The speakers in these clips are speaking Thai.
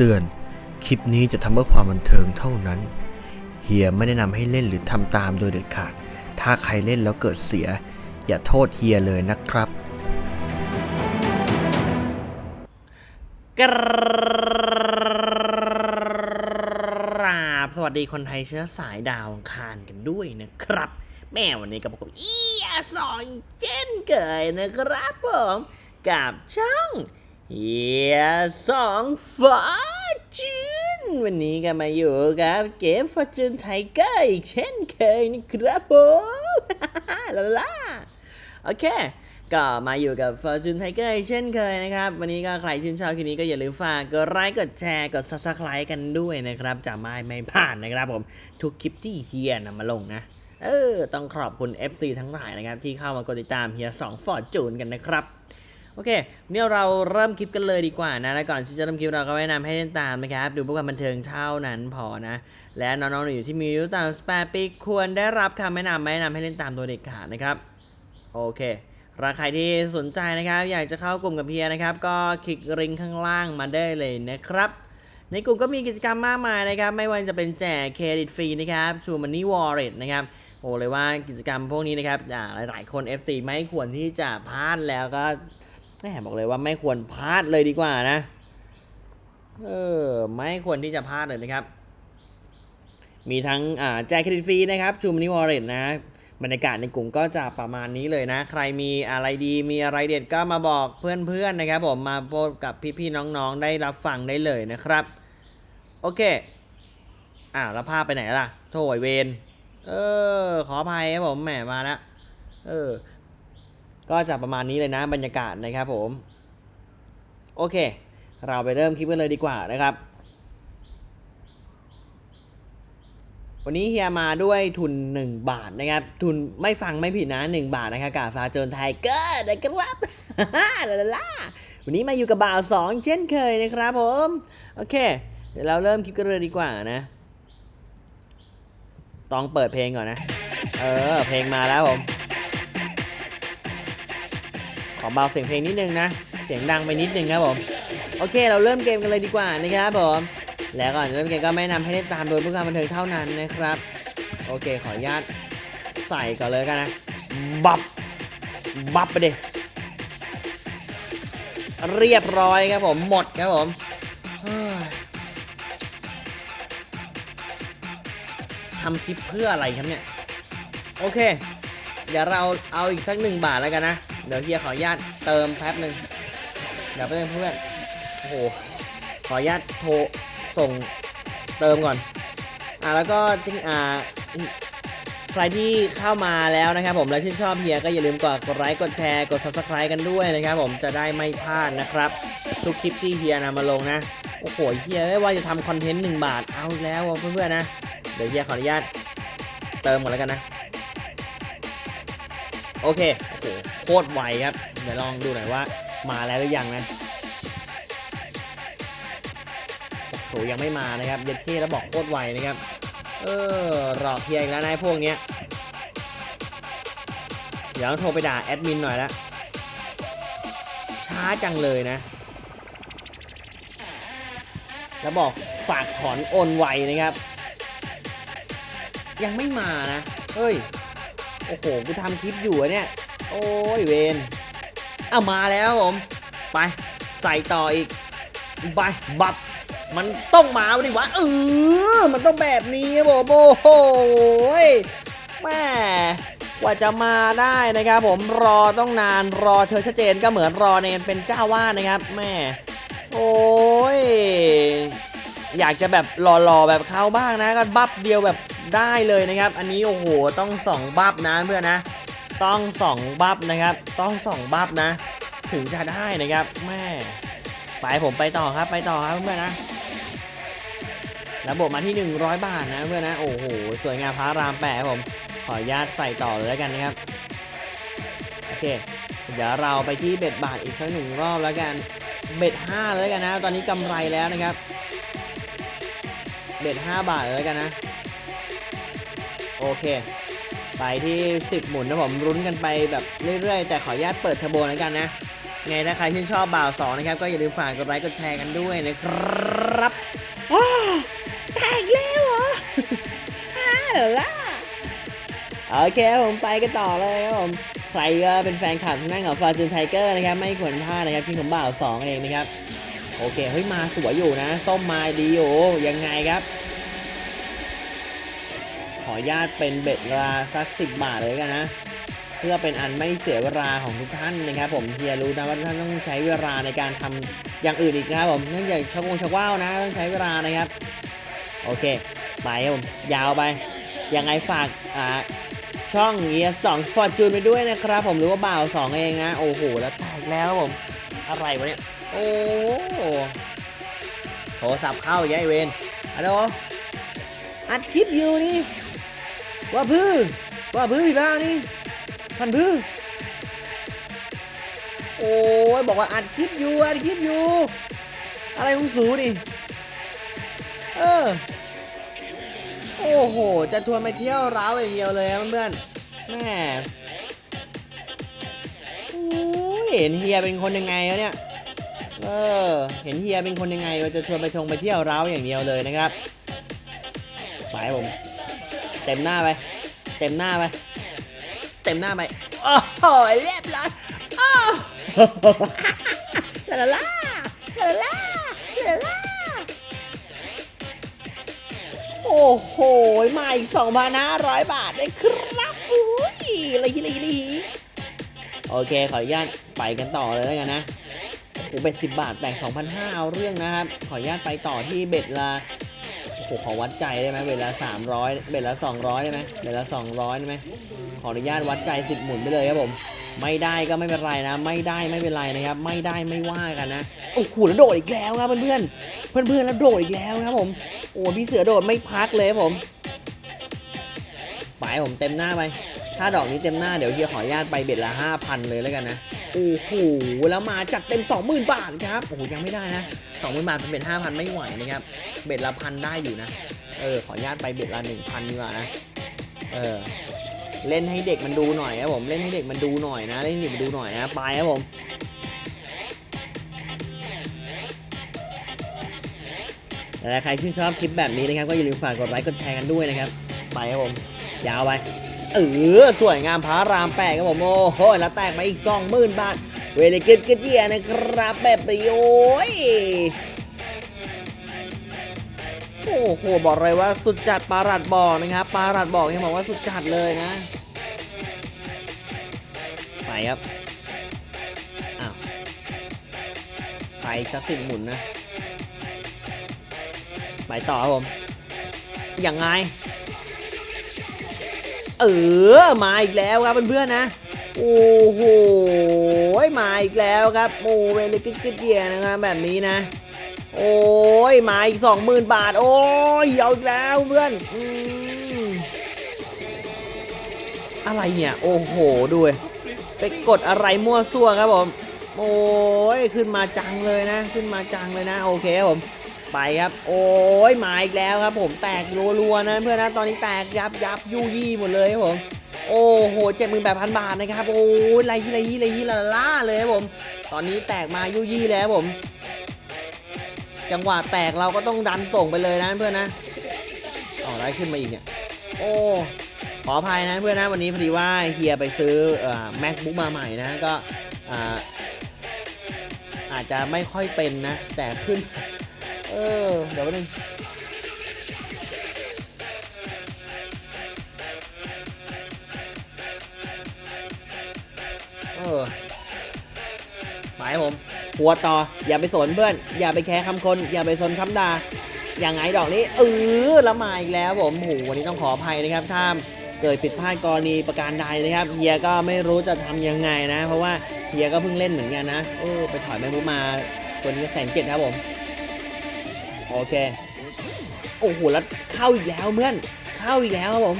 เตือน คลิปนี้จะทำเพื่อความบันเทิงเท่านั้น เฮียไม่แนะนำให้เล่นหรือทำตามโดยเด็ดขาด ถ้าใครเล่นแล้วเกิดเสีย อย่าโทษเฮียเลยนะครับกราบสวัสดีคนไทยเชื้อสายดาวังคารกันด้วยนะครับ แม่วันนี้กับผมอีอาสองเช่นเคยนะครับผม กับช่อง เฮียสองฟอร์จูนวันนี้ก็มาอยู่กับเกมฟอร์จูนไทเกอร์อีกเช่นเคยนะครับผมลาลาโอเค ก็มาอยู่กับ Fortune Tiger เช่นเคยนะครับ วันนี้ก็ใครชื่นชอบคลิปนี้ก็อย่าลืมฝากกดไลค์กดแชร์กด subscribe กันด้วยนะครับจะไม่ไม่พลาดนะครับผม ทุกคลิปที่เฮียนำมาลงนะเออต้องขอบคุณ FC ทั้งหลายนะครับ ที่เข้ามากดติดตามเฮีย2 Fortune กันนะครับ โอเคเนี่ยเราเริ่มคลิปกันเลยดีกว่านะ แล้วก่อนที่จะเริ่มคลิปเราก็แนะนำให้เล่นตามนะครับ ดูเพื่อความบันเทิงเท่านั้นพอนะ และน้องๆหนูอยู่ที่มีอายุต่ำกว่า18ปีควรได้รับคำแนะนำม่แนะนำให้เล่นตามตัวเด็ดขาดนะครับ โอเคราใครที่สนใจนะครับ อยากจะเข้ากลุ่มกับเพียนะครับ ก็คลิกลิงก์ข้างล่างมาได้เลยนะครับ ในกลุ่มก็มีกิจกรรมมากมายนะครับ ไม่ว่าจะเป็นแจกเครดิตฟรีนะครับชูมันนี่วอลเล็ตนะครับโอ้เลยว่ากิจกรรมพวกนี้นะครับหลายๆคน FC ไม่ควรที่จะพลาดแล้วก็ แหมบอกเลยว่าไม่ควรพลาดเลยดีกว่านะ เออ ไม่ควรที่จะพลาดเลยนะครับ มีทั้งอ่าแจกเครดิตฟรีนะครับชูมันนี่วอลเล็ตนะบรรยากาศในกลุ่มก็จะประมาณนี้เลยนะ ใครมีอะไรดีมีอะไรเด็ดก็มาบอกเพื่อนๆนะครับ ผมมาโพสกับพี่ๆน้องๆ ได้รับฟังได้เลยนะครับ โอเคอ้าวแล้วภาพไปไหนล่ะ โถ่เวนเออ ขออภัยครับผมแหมมาแล้วเออ ก็จะประมาณนี้เลยนะบรรยากาศนะครับผมโอเค เราไปเริ่มคลิปกันเลยดีกว่านะครับ วันนี้เฮียมาด้วยทุน 1 บาทนะครับ ทุนไม่ฟังไม่ผิดนะ 1 บาทนะครับกาฟาโจนไทเกอร์นะครับลาลาลาวันนี้มาอยู่กับบ่าว2 เช่นเคยนะครับผม โอเค เดี๋ยวเราเริ่มคลิปกันเลยดีกว่านะต้องเปิดเพลงก่อนนะ เออ เพลงมาแล้วผม ขอเบาเสียงเพลงนิดนึงนะ เสียงดังไปนิดนึงครับผม โอเค เราเริ่มเกมกันเลยดีกว่านะครับผม แล้วก่อนเริ่มเกมก็ไม่นำให้เล่นตามโดยผู้การบันเทิงเท่านั้นนะครับ โอเค ขออนุญาตใส่ก่อนเลยกันนะ บับ บับไปดิเรียบร้อยครับผม หมดครับผมทำคลิปเพื่ออะไรครับเนี่ย โอเค เดี๋ยวเราเอาอีกสักหนึ่งบาทแล้วกันนะ เดี๋ยวเฮียขออนุญาตเติมแป๊บหนึ่งเดี๋ยวไปเพื่อนโอ้โหขออนุญาตโทรส่งเติมก่อน อ่าแล้วก็จริงอ่าใครที่เข้ามาแล้วนะครับผมและชื่นชอบเฮียก็อย่าลืมกดกดไลค์กดแชร์กด subscribe กันด้วยนะครับผมจะได้ไม่พลาดนะครับ ทุกคลิปที่เฮียนำมาลงนะ โอ้โหเฮียไม่ว่าจะทำคอนเทนต์1บาทเอาแล้วเพื่อนๆนะ เดี๋ยวเฮียขออนุญาตเติมก่อนแล้วกันนะ อเคโอ้โหโคตรไวครับ เดี๋ยวลองดูหน่อยว่ามาแล้วหรือยังนะโหยังไม่มานะครับเย็ดเท่แล้วบอกโคตรไวนะครับ เออรอเพียอีกแล้วนายพวกเนี้ยเดี๋ยวต้องโทรไปด่าแอดมินหน่อยละช้าจังเลยนะ แล้วบอกฝากถอนโอนไวนะครับ ยังไม่มานะ เฮ้ย โอ้โห กูทำคลิปอยู่อะเนี่ย โอ้ยเวนเอามาแล้วผม ไป ใส่ต่ออีก ไป บับ มันต้องมาดิวะ เออ มันต้องแบบนี้ครับผมโอ้โหแม่กว่าจะมาได้นะครับผมรอต้องนานรอเธอชัดเจนก็เหมือนรอเนนเป็นเจ้าวาดนะครับแม่โอ้ยอยากจะแบบหล่อๆแบบเขาบ้างนะก็บัฟเดียวแบบ ได้เลยนะครับ อันนี้โอ้โหต้องสองบัฟนะเพื่อนนะ ต้องสองบัฟนะครับ ต้องสองบัฟนะ ถึงจะได้นะครับแม่ไปผมไปต่อครับไปต่อครับเพื่อนนะระบบมาที่ 100 บาทนะเพื่อนนะโอ้โหสวยงามพระรามแปะผมขออนุญาตใส่ต่อเลยแล้วกันนะครับโอเค เดี๋ยวเราไปที่เบ็ดบาทอีกสักหนึ่งรอบแล้วกันเบ็ด5เลยกันนะ ตอนนี้กำไรแล้วนะครับ เบ็ด5บาทเลยกันนะ โอเค ไปที่ 10 หมุนนะผมรุ้นกันไปแบบเรื่อยๆ แต่ขออนุญาตเปิดเทอร์โบแล้วกันนะไงถ้าใครชื่นชอบบ่าวสองนะครับ ก็อย่าลืมฝากกดไลค์กดแชร์กันด้วยนะครับว้าวแตกแล้วเหรออ้าวล่ะโอเคครับผมไปกันต่อเลยครับผมใครก็เป็นแฟนคลับทางด้านของฟาจูนไทเกอร์นะครับ ไม่ควรพลาดนะครับที่ผมบ่าวสองเองนะครับ โอเคเฮ้ยมาสวยอยู่นะ ส้มมาดีอยู่ยังไงครับข ออนุญาตเป็นเบ็ดราสักสิบบาทเลยกันนะ เพื่อเป็นอันไม่เสียเวลาของทุกท่านนะครับผมเฮียรู้นะว่าท่านต้องใช้เวลาในการทำอย่างอื่นอีกนะครับผมเนื่องจากชักวงชักว่าวนะต้องใช้เวลานะครับ โอเคไปผมยาวไปยังไงฝากอ่าช่องเฮียสองฟอร์จูนไปด้วยนะครับผมหรือว่าบ่าวสองเองนะโอ้โหแล้วแตกแล้วผมอะไรวะเนี่ยโอ้โทรศัพท์เข้าย้ายเวนฮัลโหลอัดคลิปอยู่นี่ ว่าพื้นว่าพื้นอีกแล้วนี่พันพื้โอ้ยบอกว่าอัดคลิปอยู่อัดคลิปอยู่ อะไรของสูนี่ เออ โอ้โห จะทัวนไปเที่ยวร้าวอย่างเดียวเลยเพื่อนแม่เห็นเฮียเป็นคนยังไงแล้วเนี่ย เออ เห็นเฮียเป็นคนยังไงว่าจะชวนไปทงไปเที่ยวร้าวอย่างเดียวเลยนะครับไปผม เต็มหน้าไป เต็มหน้าไป เต็มหน้าไป โอ้โหเรียบร้อยโอ้ลาลาลาลาลาลาลาโอ้โห มาอีก2,500 บาทเลยครับอุ้ยลยเลยเลยโอเค ขออนุญาตไปกันต่อเลยแล้วกันนะโอ้โหเบ็ดสิบบาทแตก2,500เอาเรื่องนะครับ ขออนุญาตไปต่อที่เบ็ดละ โอ้โหขอวัดใจได้ไหมเบ็ดละ300เบ็ดละ200ได้ไหมเบ็ดละ200ได้ไหมขออนุญาตวัดใจสิบหมุนไปเลยครับผม ไม่ได้ก็ไม่เป็นไรนะ ไม่ได้ไม่เป็นไรนะครับ ไม่ได้ไม่ว่ากันนะโอ้โหแล้วโดดอีกแล้วครับเพื่อนเพื่อนเพื่อนแล้วโดดอีกแล้วครับผมโอ้พี่เสือโดดไม่พักเลยครับผมไปผมเต็มหน้าไปถ้าดอกนี้เต็มหน้าเดี๋ยวเฮียขออนุญาตไปเบ็ดละห้าพันเลยแล้วกันนะ โอ้โหแล้วมาจัดเต็ม 20,000 บาทครับโอ้โหยังไม่ได้นะ20,000บาทเป็นเบ็ด5,000 ไม่ไหวนะครับ เบ็ดละพันได้อยู่นะ เออ ขออนุญาตไปเบ็ดละ1,000ดีกว่านะ เออ เล่นให้เด็กมันดูหน่อยครับผม เล่นให้เด็กมันดูหน่อยนะ เล่นให้เด็กมันดูหน่อยนะ ไปครับผมและใครที่นชอบคลิปแบบนี้นะครับ ก็อย่าลืมฝากกดไลค์ กดแชร์กันด้วยนะครับ ไปครับผม ยาวไป เออสวยงามพระรามแปดครับผมโอ้โหแล้วแตกมาอีก20,000บาท เวลกิดกิดเยียนะครับแบบนี้โอ้ยโอ้โหบอกเลยว่าสุดจัดปลารัดบอกนะครับปลารัดบอกยังบอกว่าสุดจัดเลยนะไปครับอ้าวไปสักสิบหมุนนะไปต่อครับผมยังไง เออ มาอีกแล้วครับเพื่อนๆนะ โอ้โห มาอีกแล้วครับโอ้เวลิกึกเกียนะครับแบบนี้นะ โอ้ย มาอีกสองหมื่นบาท โอ้ยเอาอีกแล้วเพื่อนอะไรเนี่ย โอ้โหดูไปกดอะไรมั่วซั่วครับผม โอ้ย ขึ้นมาจังเลยนะ ขึ้นมาจังเลยนะ โอเคครับผม ไปครับ โอ้ยมาอีกแล้วครับ ผมแตกรัวๆนะเพื่อนนะตอนนี้แตกยับยับยุยี่หมดเลยครับผมโอ้โหเจ็ดหมื่นแปดพันบาทนะครับโอ้ยไรที่ไรที่ไรที่ละล่าเลยครับผม ตอนนี้แตกมายุยี่แล้วครับผม จังหวะแตกเราก็ต้องดันส่งไปเลยนะเพื่อนนะอ๋อได้ขึ้นมาอีกเนี่ยโอ้ขออภัยนะเพื่อนนะวันนี้พอดีว่าเฮียไปซื้อเอ่อ macbook มาใหม่นะก็ออาจจะไม่ค่อยเป็นนะ แต่ขึ้น เออ เดี๋ยวแป๊บนึงเออหมายผม หัวต่อ อย่าไปสนเพื่อน อย่าไปแคร์คำคน อย่าไปสนคำด่า อย่างไงดอกนี้ เออล้วมาอีกแล้วผมโหวันนี้ต้องขออภัยนะครับถ้าเกิดผิดพลาดกรณีประการใดนะครับเฮียก็ไม่รู้จะทำยังไงนะ เพราะว่าเฮียก็เพิ่งเล่นเหมือนกันนะเออไปถอยแมงมุมมา ตัวนี้แสนเจ็ดครับผม โอเค โอ้โห แล้วเข้าอีกแล้วเพื่อน เข้าอีกแล้วครับผม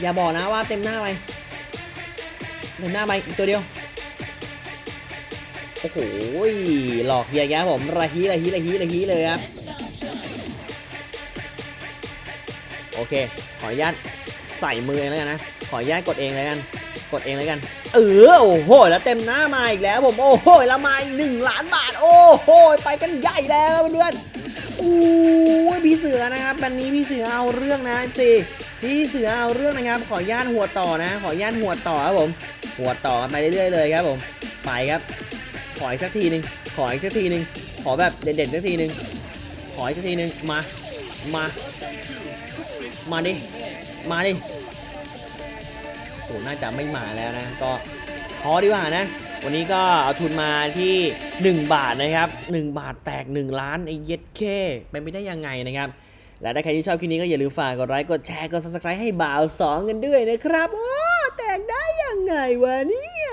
อย่าบอกนะว่าเต็มหน้าไป เต็มหน้าไปอีกตัวเดียว โอ้โห หลอกเฮียแกครับผมระฮีระฮีระฮีระฮีเลยครับ โอเค ขออนุญาตใส่มือเองแล้วกันนะ ขออนุญาตกดเองเลยกัน กดเองแล้วกัน เออ โอ้โห แล้วเต็มหน้ามาอีกแล้วผม โอ้โห แล้วมาอีกหนึ่งล้านบาท โอ้โห ไปกันใหญ่แล้วเพื่อน อู้พี่เสือนะครับวันนี้พี่เสือเอาเรื่องนะสิพี่เสือเอาเรื่องนะครับ ขอย่านหัวต่อนะ ขอย่านหัวต่อครับผม หัวต่อไปเรื่อยๆเลยครับผม ไปครับ ขออีกสักทีหนึ่งขออีกสักทีหนึ่งขอแบบเด่นๆสักทีหนึ่งขออีกสักทีหนึ่งมา มา มาดิ มาดิโอ้น่าจะไม่มาแล้วนะ ก็พอดีกว่านะ วันนี้ก็เอาทุนมาที่ 1 บาทนะครับ 1 บาทแตก 1 ล้านไอ้เย็ดเคเป็นไปได้ยังไงนะครับ และถ้าใครที่ชอบคลิปนี้ก็อย่าลืมฝากกดไลค์กดแชร์กด subscribe ให้บ่าวสองกันด้วยนะครับโอ้แตกได้ยังไงวะเนี่ย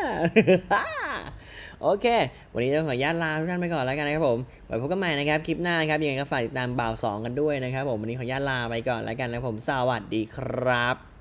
โอเค วันนี้ต้องขออนุญาตลาทุกท่านไปก่อนแล้วกันนะครับผม ไว้พบกันใหม่นะครับคลิปหน้านครับ ยังไงก็ฝากติดตามบ่าวสองกันด้วยนะครับผม วันนี้ขออนุญาตลาไปก่อนแล้วกันนะครับผม สวัสดีครับ